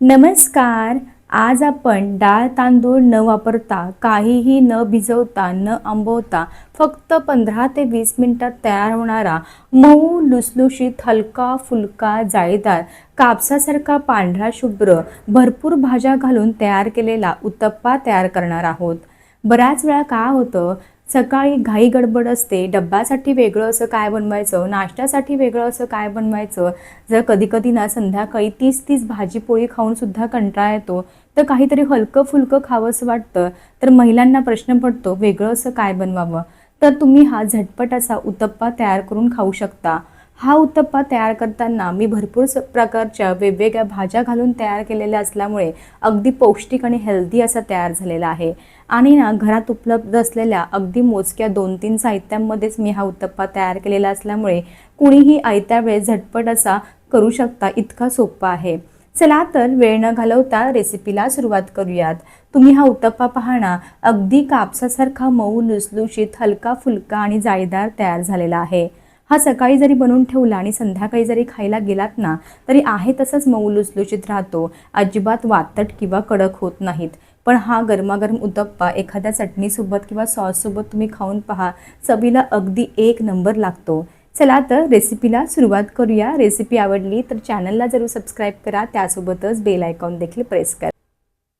नमस्कार. आज आपण डाळ तांदूळ न वापरता काहीही न भिजवता न आंबवता फक्त पंधरा ते वीस मिनिटात तयार होणारा मऊ लुसलुशीत हलका फुलका जाळीदार कापसासारखा पांढरा शुभ्र भरपूर भाज्या घालून तयार केलेला उत्तप्पा तयार करणार आहोत. बऱ्याच वेळा काय होतं सकाळी घाई गडबड असते डब्यासाठी वेगळं असं काय बनवायचं नाश्त्यासाठी वेगळं असं काय बनवायचं? जर कधी कधी ना संध्याकाळी तीस तीस भाजीपोळी खाऊनसुद्धा कंटाळा येतो तर काहीतरी हलकं फुलकं खावंसं वाटतं तर महिलांना प्रश्न पडतो वेगळं असं काय बनवावं? तर तुम्ही हा झटपट असा उत्तप्पा तयार करून खाऊ शकता. हा उत्तप्पा तयार करताना मी भरपूर स प्रकारच्या वेगवेगळ्या भाज्या घालून तयार केलेल्या असल्यामुळे अगदी पौष्टिक आणि हेल्दी असा तयार झालेला आहे. आणि ना घरात उपलब्ध असलेल्या अगदी मोजक्या दोन तीन साहित्यांमध्येच मी हा उत्तप्पा तयार केलेला असल्यामुळे कुणीही आयत्या वेळेस झटपट असा करू शकता इतका सोपा आहे. चला तर वेळ न घालवता रेसिपीला सुरुवात करूयात. तुम्ही हा उत्तप्पा पाहणा. अगदी कापसासारखा मऊ लुसलुशीत हलका फुलका आणि जाळीदार तयार झालेला आहे. हा सकाळी जरी बनवून ठेवला आणि संध्याकाळी जरी खायला गेलात ना तरी आहे तसंच मऊ लुसलुशीत राहतो. अजिबात वातट किंवा कडक होत नाहीत. पण हा गरमागरम उतप्पा एखाद्या चटणीसोबत किंवा सॉससोबत तुम्ही खाऊन पहा. चवीला अगदी एक नंबर लागतो. चला तर रेसिपीला सुरुवात करूया. रेसिपी आवडली तर चॅनलला जरूर सबस्क्राईब करा. त्यासोबतच बेल आयकॉन देखील प्रेस करा.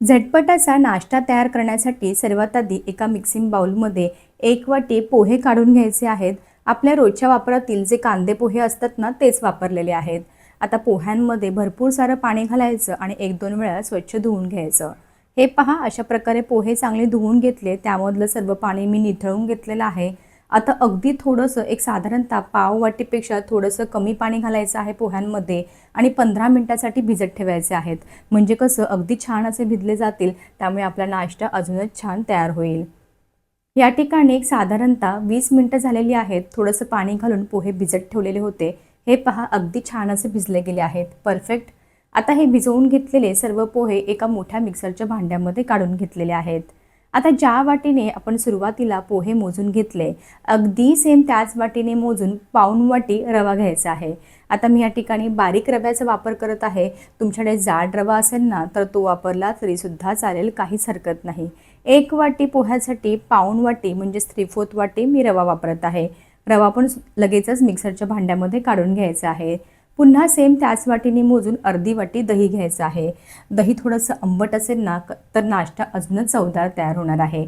झटपट असा नाश्ता तयार करण्यासाठी सर्वात आधी एका मिक्सिंग बाउलमध्ये एक वाटी पोहे काढून घ्यायचे आहेत. आपल्या रोजच्या वापरातील जे कांदे पोहे असतात ना तेच वापरलेले आहेत. आता पोह्यांमध्ये भरपूर सारं पाणी घालायचं आणि एक दोन वेळा स्वच्छ धुवून घ्यायचं. हे पहा अशा प्रकारे पोहे चांगले धुवून घेतले. त्यामधलं सर्व पाणी मी निथळून घेतलेलं आहे. आता अगदी थोडंसं एक साधारणतः पाव वाटीपेक्षा थोडंसं कमी पाणी घालायचं आहे पोह्यांमध्ये आणि पंधरा मिनटासाठी भिजत ठेवायचे आहेत. म्हणजे कसं अगदी छान असे भिजले जातील त्यामुळे आपला नाश्ता अजूनच छान तयार होईल. या ठिकाणी एक साधारणतः वीस मिनटं झालेली आहेत. थोडंसं पाणी घालून पोहे भिजत ठेवलेले होते. हे पहा अगदी छान असे भिजले गेले आहेत. परफेक्ट आता हे भिजवून घेतलेले सर्व पोहे एका मोठ्या मिक्सरच्या भांड्यामध्ये काढून घेतलेले आहेत. आता ज्या वाटीने आपण सुरुवातीला पोहे मोजून घेतले अगदी सेम त्याच वाटीने मोजून पाऊण वाटी रवा घ्यायचा आहे. आता मी या ठिकाणी बारीक रव्याचा वापर करत आहे. तुमच्याकडे जाड रवा असेल ना तर तो वापरला तरीसुद्धा चालेल काहीच हरकत नाही. एक वाटी पोह्यासाठी पाऊण वाटी म्हणजेच थ्री फोर्थ वाटी मी रवा वापरत आहे. रवा पण लगेचच मिक्सरच्या भांड्यामध्ये काढून घ्यायचा आहे. पुन्हा सेम त्याच वाटीने मोजून अर्धी वाटी दही घ्यायचं आहे. दही थोडंसं आंबट असेल ना तर नाश्ता अजूनच चवदार तयार होणार आहे.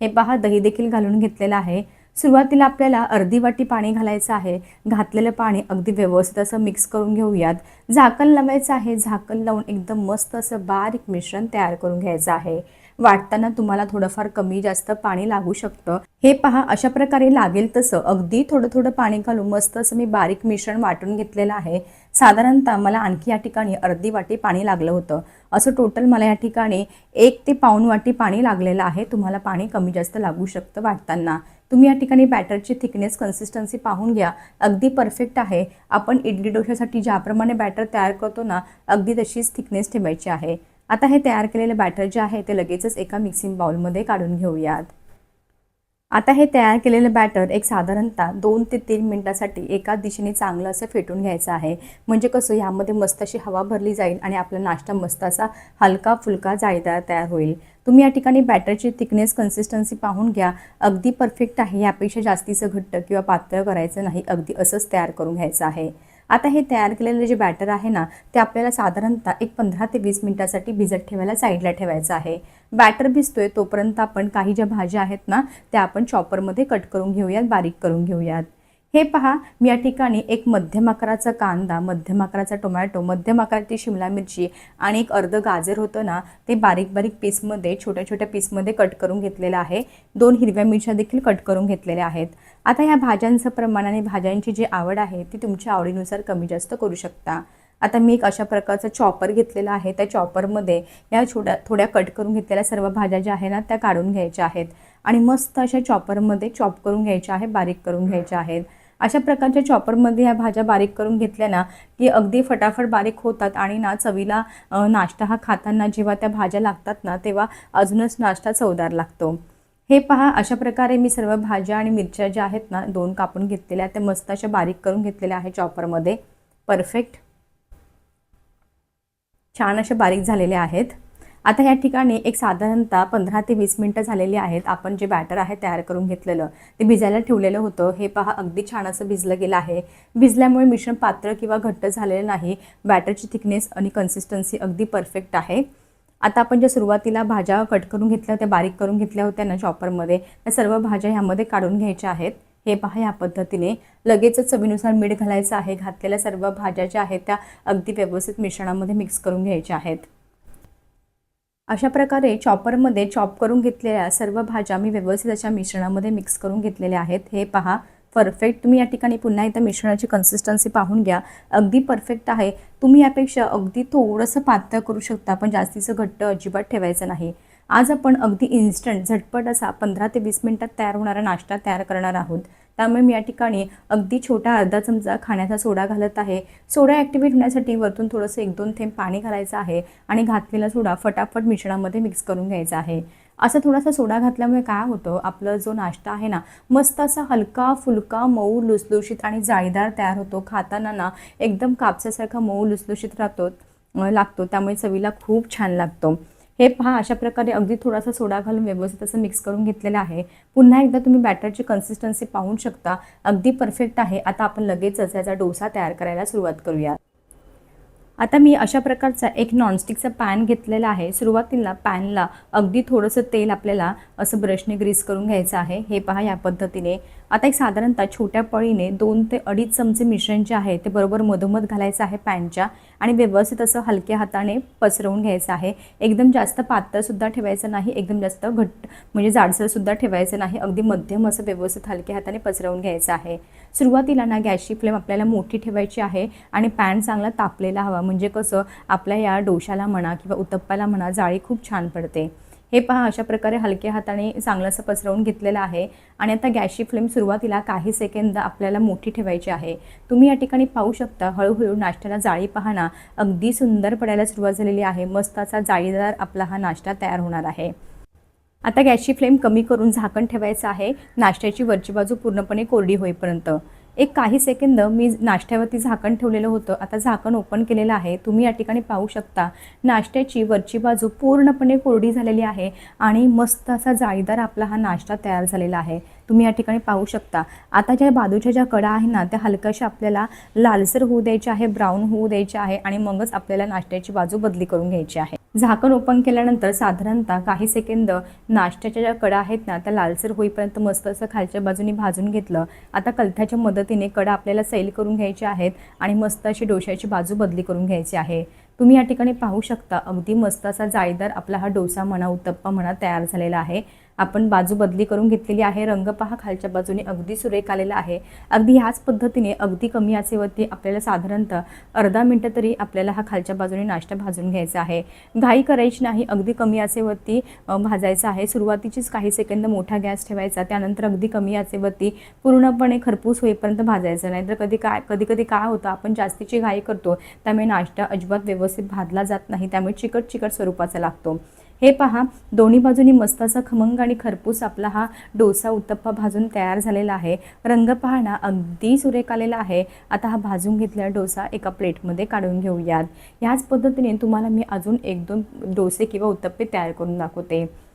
हे पहा दही देखील घालून घेतलेलं आहे. सुरुवातीला आपल्याला अर्धी वाटी पाणी घालायचं आहे. घातलेलं पाणी अगदी व्यवस्थित असं मिक्स करून घेऊयात. झाकण लावायचं आहे. झाकण लावून एकदम मस्त असं बारीक मिश्रण तयार करून घ्यायचं आहे. वाटताना तुम्हाला थोडंफार कमी जास्त पाणी लागू शकतं. हे पहा अशा प्रकारे लागेल तसं. अगदी थोडं थोडं पाणी घालून मस्त असं मी बारीक मिश्रण वाटून घेतलेलं आहे. साधारणतः मला आणखी या ठिकाणी अर्धी वाटी पाणी लागलं होतं. असं टोटल मला या ठिकाणी एक ते पाऊण वाटी पाणी लागलेलं आहे. तुम्हाला पाणी कमी जास्त लागू शकतं वाटताना. तुम्ही या ठिकाणी बॅटरची थिकनेस कन्सिस्टन्सी पाहून घ्या. अगदी परफेक्ट आहे. आपण इडली डोशासाठी ज्याप्रमाणे बॅटर तयार करतो ना अगदी तशीच थिकनेस ठेवायची आहे. आता हे तयार केलेलं बॅटर जे आहे ते लगेचच एका मिक्सिंग बाउलमध्ये काढून घेऊयात. आता हे तयार केलेलं बॅटर एक साधारणतः दोन ते तीन मिनटासाठी एका दिशेने चांगलं असं फेटून घ्यायचं आहे. म्हणजे कसं यामध्ये मस्त अशी हवा भरली जाईल आणि आपला नाश्ता मस्त असा हलका फुलका जाळीदार तयार होईल. तुम्ही या ठिकाणी बॅटरची थिकनेस कन्सिस्टन्सी पाहून घ्या. अगदी परफेक्ट आहे यापेक्षा जास्तीचं घट्ट किंवा पातळ करायचं नाही. अगदी असंच तयार करून घ्यायचं आहे. आता हे तयार केलेलं जे बॅटर आहे ना ते आपल्याला साधारणतः एक पंधरा ते वीस मिनिटासाठी भिजत ठेवायला साईडला ठेवायचं आहे. बॅटर भिजतोय तोपर्यंत आपण काही ज्या भाज्या आहेत ना त्या आपण चॉपरमध्ये कट करून घेऊयात बारीक करून घेऊयात. हे पहा मी या ठिकाणी एक मध्यम आकाराचा कांदा मध्यम आकाराचा टोमॅटो मध्यम आकाराची शिमला मिरची आणि एक अर्ध गाजर होतं ना ते बारीक बारीक पीसमध्ये छोट्या छोट्या पीसमध्ये कट करून घेतलेलं आहे. दोन हिरव्या मिरच्या देखील कट करून घेतलेल्या आहेत. आता ह्या भाज्यांचं प्रमाण आणि भाज्यांची जी आवड आहे ती तुमच्या आवडीनुसार कमी जास्त करू शकता. आता मी एक अशा प्रकारचा चॉपर घेतलेला आहे. त्या चॉपरमध्ये या छोट्या थोड्या कट करून घेतलेल्या सर्व भाज्या ज्या आहे ना त्या काढून घ्यायच्या आहेत. आणि मस्त अशा चॉपरमध्ये चॉप करून घ्यायच्या आहे बारीक करून घ्यायच्या आहेत. अशा प्रकारच्या चॉपरमध्ये ह्या भाज्या बारीक करून घेतल्या ना की अगदी फटाफट बारीक होतात आणि ना चवीला नाश्ता हा खाताना जेव्हा त्या भाज्या लागतात ना तेव्हा अजूनच नाश्ता चवदार लागतो. हे पहा अशा प्रकारे मी सर्व भाज्या आणि मिरच्या ज्या आहेत ना दोन कापून घेतलेल्या त्या मस्त अशा बारीक करून घेतलेल्या आहे चॉपरमध्ये परफेक्ट छान अशा बारीक झालेल्या आहेत. आता या ठिकाणी एक साधारणतः पंधरा ते वीस मिनटं झालेली आहेत. आपण जे बॅटर आहे तयार करून घेतलेलं ते भिजायला ठेवलेलं होतं. हे पहा अगदी छान असं भिजलं गेलं आहे. भिजल्यामुळे मिश्रण पातळ किंवा घट्ट झालेलं नाही. बॅटरची थिकनेस आणि कन्सिस्टन्सी अगदी परफेक्ट आहे. आता आपण ज्या सुरुवातीला भाज्या कट करून घेतल्या होत्या बारीक करून घेतल्या होत्या ना चॉपरमध्ये त्या सर्व भाज्या ह्यामध्ये काढून घ्यायच्या आहेत. हे पहा या पद्धतीने लगेचच चवीनुसार मीठ घालायचं आहे. घातलेल्या सर्व भाज्या ज्या आहेत त्या अगदी व्यवस्थित मिश्रणामध्ये मिक्स करून घ्यायच्या आहेत. अशा प्रकारे चॉपरमध्ये चॉप करून घेतलेल्या सर्व भाज्या मी व्यवस्थित अशा मिश्रणामध्ये मिक्स करून घेतलेल्या आहेत. हे पहा परफेक्ट तुम्ही या ठिकाणी पुन्हा एकदा मिश्रणाची कन्सिस्टन्सी पाहून घ्या. अगदी परफेक्ट आहे. तुम्ही यापेक्षा अगदी थोडंसं पातळ करू शकता पण जास्तीचं घट्ट अजिबात ठेवायचं नाही. आज आपण अगदी इन्स्टंट झटपट असा पंधरा ते वीस मिनटात तयार होणारा नाश्ता तयार करणार आहोत. त्यामुळे मी या ठिकाणी अगदी छोटा अर्धा चमचा खाण्याचा सोडा घालत आहे. सोडा ॲक्टिवेट होण्यासाठी वरतून थोडंसं एक दोन थेंब पाणी घालायचं आहे आणि घातलेला सोडा फटाफट मिश्रणामध्ये मिक्स करून घ्यायचा आहे. असा थोडासा सोडा घातल्यामुळे काय होतं? आपलं जो नाश्ता आहे ना मस्त असा हलका फुलका मऊ लुसलुशीत आणि जाळीदार तयार होतो. खाताना ना एकदम कापसासारखा मऊ लुसलुशीत राहतो लागतो. त्यामुळे चवीला खूप छान लागतो. हे पहा अशा प्रकारे अगदी थोडासा सोडा घालून व्यवस्थित असं मिक्स करून घेतलेलं आहे. पुन्हा एकदा तुम्ही बॅटरची कन्सिस्टन्सी पाहू शकता. अगदी परफेक्ट आहे. आता आपण लगेचच याचा डोसा तयार करायला सुरुवात करूया. आता मी अशा प्रकारचा एक नॉनस्टिकचा पॅन घेतलेला आहे. सुरुवातीला पॅनला अगदी थोडंसं तेल आपल्याला असं ब्रशने ग्रीस करून घ्यायचं आहे. हे पहा या पद्धतीने. आता एक साधारणतः छोट्या पळीने दोन ते अडीच चमचे मिश्रण जे आहे ते बरोबर मधोमध घालायचं आहे पॅनच्या आणि व्यवस्थित असं हलक्या हाताने पसरवून घ्यायचं आहे. एकदम जास्त पातळसुद्धा ठेवायचं नाही एकदम जास्त घट्ट म्हणजे जाडसरसुद्धा ठेवायचं नाही अगदी मध्यम असं व्यवस्थित हलक्या हाताने पसरवून घ्यायचं आहे. सुरुवातीला ना गॅसची फ्लेम आपल्याला मोठी ठेवायची आहे आणि पॅन चांगला तापलेला हवा म्हणजे कसं आपल्या या डोशाला म्हणा किंवा उत्तप्पाला म्हणा जाळी खूप छान पडते. हे पहा अशा प्रकारे हलक्या हाताने चांगलं असं पसरवून घेतलेलं आहे. आणि आता गॅसची फ्लेम सुरुवातीला काही सेकंद आपल्याला मोठी ठेवायची आहे. तुम्ही या ठिकाणी पाहू शकता हळूहळू नाश्त्याला जाळी पाहणा अगदी सुंदर पडायला सुरुवात झालेली आहे. मस्त असा जाळीदार आपला हा नाश्ता तयार होणार आहे. आता गॅसची फ्लेम कमी करून झाकण ठेवायचं आहे. नाश्त्याची वरची बाजू पूर्णपणे कोरडी होईपर्यंत. एक काही सेकंद मी नाश्त्यावरती झाकण ठेवलेलं होतं. आता झाकण ओपन केलेलं आहे. तुम्ही या ठिकाणी पाहू शकता नाश्त्याची वरची बाजू पूर्णपणे कोरडी झालेली आहे आणि मस्त असा जाळीदार आपला हा नाश्ता तयार झालेला आहे. तुम्ही या ठिकाणी पाहू शकता. आता ज्या बाजूच्या ज्या कडा आहे ना त्या हलक्याशा आपल्याला लालसर होऊ द्यायच्या आहे ब्राऊन होऊ द्यायच्या आहे आणि मगच आपल्याला नाश्त्याची बाजू बदली करून घ्यायची आहे. झाकण ओपन केल्यानंतर साधारणतः काही सेकंद नाश्त्याच्या ज्या कडा आहेत ना त्या लालसर होईपर्यंत मस्त असं खालच्या बाजूनी भाजून घेतलं. आता कलथ्याच्या मदतीने कडा आपल्याला सैल करून घ्यायचे आहेत आणि मस्त अशी डोश्याची बाजू बदली करून घ्यायची आहे. तुम्ही या ठिकाणी पाहू शकता अगदी मस्त असा जाळीदार आपला हा डोसा म्हणा उत्तप्पा म्हणा तयार झालेला आहे. आपण बाजू बदली करून घेतलेली आहे. रंग पहा खालच्या बाजूने अगदी सुरेख आलेला आहे. अगदी ह्याच पद्धतीने अगदी कमी आचेवरती आपल्याला साधारणतः अर्धा मिनटं तरी आपल्याला हा खालच्या बाजूने नाश्ता भाजून घ्यायचा आहे. घाई करायची नाही अगदी कमी आचेवरती भाजायचं भाजायचा आहे. सुरुवातीचीच काही सेकंद मोठा गॅस ठेवायचा त्यानंतर अगदी कमी आचेवरती पूर्णपणे खरपूस होईपर्यंत भाजायचं. नाही तर कधी काय कधी कधी काय होतं आपण जास्तीची घाई करतो त्यामुळे नाश्ता अजिबात व्यवस्थित भाजला जात नाही त्यामुळे चिकट चिकट स्वरूपाचा लागतो. हे पहा दोन्ही बाजूनी मस्त असा खमंग आणि खरपूस आपला हा डोसा उत्तप्पा भाजून तयार झालेला आहे. रंग पाहणा अगदी सुरेख आलेला आहे. आता हा भाजून घेतलेला डोसा एका प्लेटमध्ये काढून घेऊयात. ह्याच पद्धतीने तुम्हाला मी अजून एक दोन डोसे किंवा उत्तप्पे तयार करून दाखवते.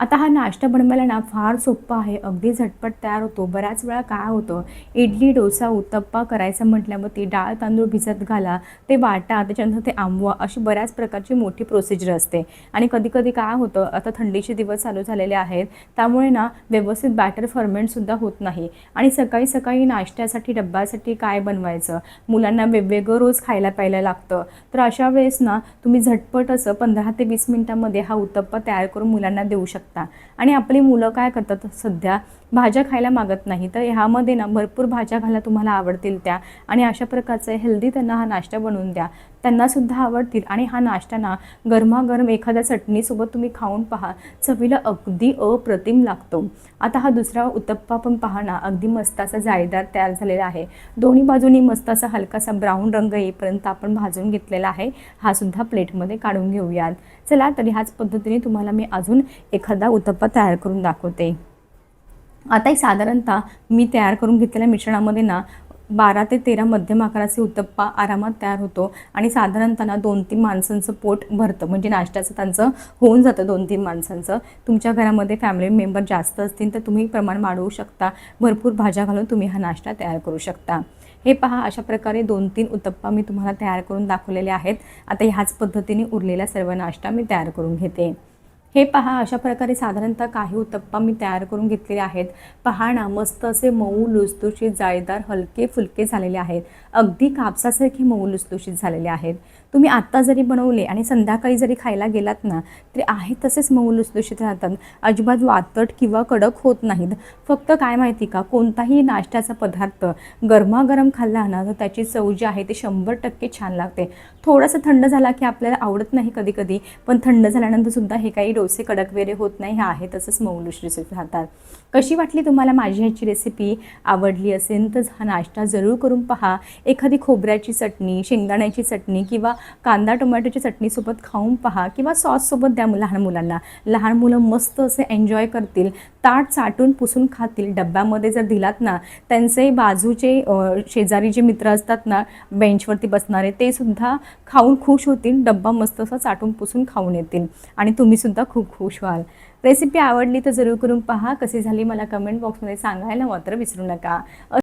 आता हा नाश्ता बनवायला ना फार सोपं आहे. अगदी झटपट तयार होतो. बऱ्याच वेळा काय होतं इडली डोसा उत्तप्पा करायचं म्हटल्यावरती डाळ तांदूळ भिजत घाला ते वाटा त्याच्यानंतर ते आंबवा अशी बऱ्याच प्रकारची मोठी प्रोसिजर असते. आणि कधी कधी काय होतं आता थंडीचे दिवस चालू झालेले आहेत त्यामुळे ना व्यवस्थित बॅटर फर्मेंटसुद्धा होत नाही. आणि सकाळी सकाळी नाश्त्यासाठी डब्यासाठी काय बनवायचं? मुलांना वेगवेगळं रोज खायला प्यायला लागतं. तर अशा वेळेस ना तुम्ही झटपट असं पंधरा ते वीस मिनटामध्ये हा उत्तप्पा तयार करून मुलांना देऊ शकता. आणि आपली मुलं काय करतात? सध्या भाज्या खायला मागत नाही. तर ह्यामध्ये ना भरपूर भाज्या खायला तुम्हाला आवडतील त्या. आणि अशा प्रकारचं हेल्दी त्यांना हा नाश्ता बनवून द्या. त्यांनासुद्धा आवडतील. आणि हा नाश्ता ना गरमागरम एखाद्या चटणीसोबत तुम्ही खाऊन पहा. चवीला अगदी अप्रतिम लागतो. आता हा दुसरा उत्तप्पा पण पहा ना. अगदी मस्त असा जाळीदार तयार झालेला आहे. दोन्ही बाजूनी मस्त असा हलकासा ब्राऊन रंग येईपर्यंत आपण भाजून घेतलेला आहे. हा सुद्धा प्लेटमध्ये काढून घेऊयात. चला तरी ह्याच पद्धतीने तुम्हाला मी अजून एखादा उत्तप्पा तयार करून दाखवते. आता एक साधारणतः मी तयार करून घेतलेल्या मिश्रणामध्ये ना बारा ते तेरा मध्यम आकाराचे उत्तप्पा आरामात तयार होतो आणि साधारणतः दोन तीन माणसांचं पोट भरतं. म्हणजे नाश्त्याचं त्यांचं होऊन जातं दोन तीन माणसांचं. तुमच्या घरामध्ये फॅमिली मेंबर जास्त असतील तर तुम्ही प्रमाण वाढवू शकता. भरपूर भाज्या घालून तुम्ही हा नाश्ता तयार करू शकता. हे पहा अशा प्रकारे दोन तीन उत्तप्पा मी तुम्हाला तयार करून दाखवलेले आहेत. आता ह्याच पद्धतीने उरलेला सर्व नाश्ता मी तयार करून घेते. हे पहा अशा प्रकारे साधारणतः काही उत्तप्पा मी तयार करून घेतलेले आहेत. पहा ना मस्त असे मऊ लुसलुशीत जाळीदार हलके फुलके झालेले आहेत. अगदी कापसासारखे मऊ लुसलुशीत झालेले आहेत. तुम्ही आत्ता जरी बनवले आणि संध्याकाळी जरी खायला गेलात ना तरी आहे तसेच मऊ लुसलुशीत राहतात. अजिबात वातट किंवा कडक होत नाहीत. फक्त काय माहिती का कोणताही नाश्त्याचा पदार्थ गरमागरम खाल्ला ना तर त्याची चव जी आहे ती शंभर टक्के छान लागते. थोडंसं थंड झाला की आपल्याला आवडत नाही कधी कधी पण थंड झाल्यानंतर सुद्धा हे काही डोसे कडक वगैरे होत नाही हे आहे तसंच मऊ लुसलुशीत राहतात. कशी वाटली तुम्हाला माझी ह्याची रेसिपी आवडली असेल तर हा नाश्ता जरूर करून पहा. एखादी खोबऱ्याची चटणी शेंगदाण्याची चटणी किंवा कांदा टोमॅटोची चटणीसोबत खाऊन पहा किंवा सॉससोबत द्या लहान मुलांना. लहान मुलं मस्त असे एन्जॉय करतील. ताट चाटून पुसून खातील. डब्यामध्ये जर दिलात ना त्यांचे बाजूचे शेजारी जे मित्र असतात ना बेंचवरती बसणारे ते सुद्धा खाऊन खुश होतील. डब्बा मस्त असा चाटून पुसून खाऊन येतील. आणि तुम्हीसुद्धा खूप खुश व्हाल. रेसिपी आवडली तर जरूर करून पहा. कशी झाली मला कमेंट बॉक्समध्ये सांगायला मात्र विसरू नका.